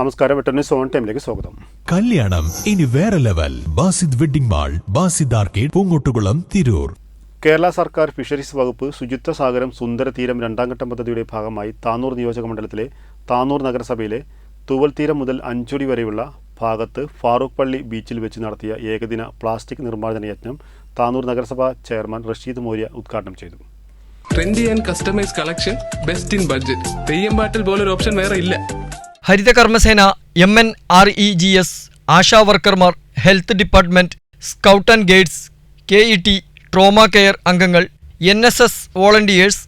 നമസ്കാരം വെട്ടന്യൂസ് സോൺ ടൈമിലേക്ക് സ്വാഗതം. കല്യാണം ഇനി വേറെ level. Basid wedding mall Basid arcade Poongottukulam Tirur. Kerala സർക്കാർ ഫിഷറീസ് വകുപ്പ് ശുചിത്വ സാഗരം സുന്ദര തീരം രണ്ടാം ഘട്ടം പദ്ധതിയുടെ ഭാഗമായി താനൂർ നിയോജക മണ്ഡലത്തിലെ താനൂർ നഗരസഭയിലെ തൂവൽ തീരം മുതൽ അഞ്ചുടി വരെയുള്ള ഭാഗത്ത് ഫാറൂഖ് പള്ളി ബീച്ചിൽ വെച്ച് നടത്തിയ ഏകദിന പ്ലാസ്റ്റിക് നിർമ്മാർജന യജ്ഞം താനൂർ നഗരസഭാ ചെയർമാൻ റഷീദ് മോര്യ ഉദ്ഘാടനം ചെയ്തു. Trendy and customise collection best in budget Theyyam പാട്ടിൽ പോലൊരു ഓപ്ഷൻ വേറെ ഇല്ല. Haritha Karmasena M N R E G S ASHA വർക്കർമാർ health department scout and guides K E T trauma care അംഗങ്ങൾ N S S volunteers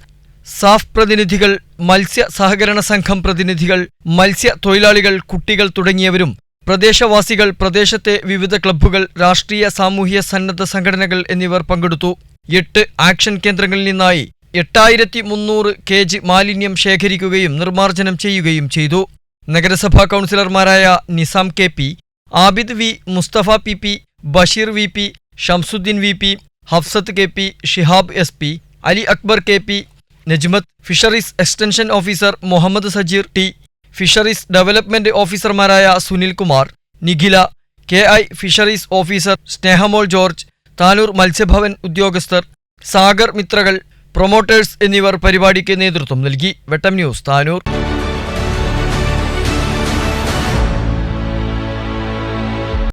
SAF പ്രതിനിധികൾ മത്സ്യ സഹകരണ സംഘം പ്രതിനിധികൾ മത്സ്യ തൊഴിലാളികൾ കുട്ടികൾ തുടങ്ങിയവരും പ്രദേശവാസികൾ പ്രദേശത്തെ വിവിധ ക്ലബ്ബുകൾ രാഷ്ട്രീയ സാമൂഹ്യ സന്നദ്ധ സംഘടനകൾ എന്നിവർ പങ്കെടുത്തു. എട്ട് ആക്ഷൻ കേന്ദ്രങ്ങളിൽ നിന്നായി എട്ടായിരത്തി മുന്നൂറ് കെ ജി മാലിന്യം ശേഖരിക്കുകയും നിർമ്മാർജനം ചെയ്യുകയും ചെയ്തു. നഗരസഭാ കൗൺസിലർമാരായ Nizam K P Abid V Mustafa P P Basheer V P Shamsuddin V P Hafsath K P Shihab S P Ali Akbar K P Najmath fisheries extension officer Muhammad Sajeer T fisheries development ഓഫീസർമാരായ Sunil Kumar Nikhila K I fisheries officer Snehamol George Tanur Matsyabhavan ഉദ്യോഗസ്ഥർ സാഗർ മിത്രകൾ promoters എന്നിവർ പരിപാടിക്ക് നേതൃത്വം നൽകി. Vettom news Tanur.